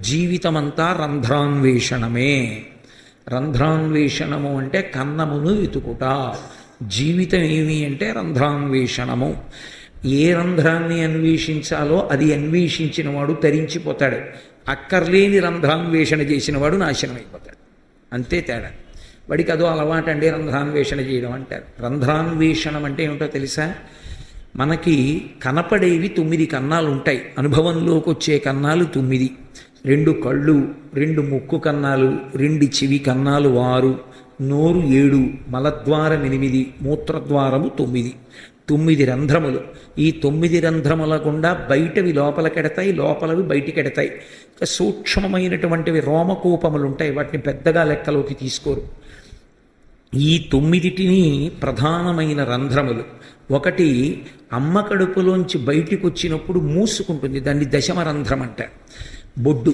జీవితమంతా రంధ్రాన్వేషణమే. రంధ్రాన్వేషణము అంటే కన్నమును వెతుకుట. జీవితం ఏమి అంటే రంధ్రాన్వేషణము. ఏ రంధ్రాన్ని అన్వేషించాలో అది అన్వేషించిన వాడు తరించిపోతాడు. అక్కర్లేని రంధ్రాన్వేషణ చేసిన వాడు నాశనం అయిపోతాడు అంతే తేడా. వాడికి అదో అలవాటండి రంధ్రాన్వేషణ చేయడం అంటారు. రంధ్రాన్వేషణం అంటే ఏమిటో తెలుసా? మనకి కనపడేవి తొమ్మిది కన్నాలు ఉంటాయి అనుభవంలోకి వచ్చే కన్నాలు తొమ్మిది. రెండు కళ్ళు రెండు ముక్కు కన్నాలు రెండు చెవి కన్నాలు ఆరు నోరు ఏడు మలద్వారం ఎనిమిది మూత్రద్వారము తొమ్మిది. తొమ్మిది రంధ్రములు. ఈ తొమ్మిది రంధ్రముల గుండా బయటవి లోపలికెడతాయి లోపలవి బయటికెడతాయి ఇంకా సూక్ష్మమైనటువంటివి రోమకూపములు ఉంటాయి వాటిని పెద్దగా లెక్కలోకి తీసుకోరు. ఈ తొమ్మిదిటిని ప్రధానమైన రంధ్రములు. ఒకటి అమ్మ కడుపులోంచి బయటికి వచ్చినప్పుడు మూసుకుంటుంది దాన్ని దశమ రంధ్రం అంటారు బొడ్డు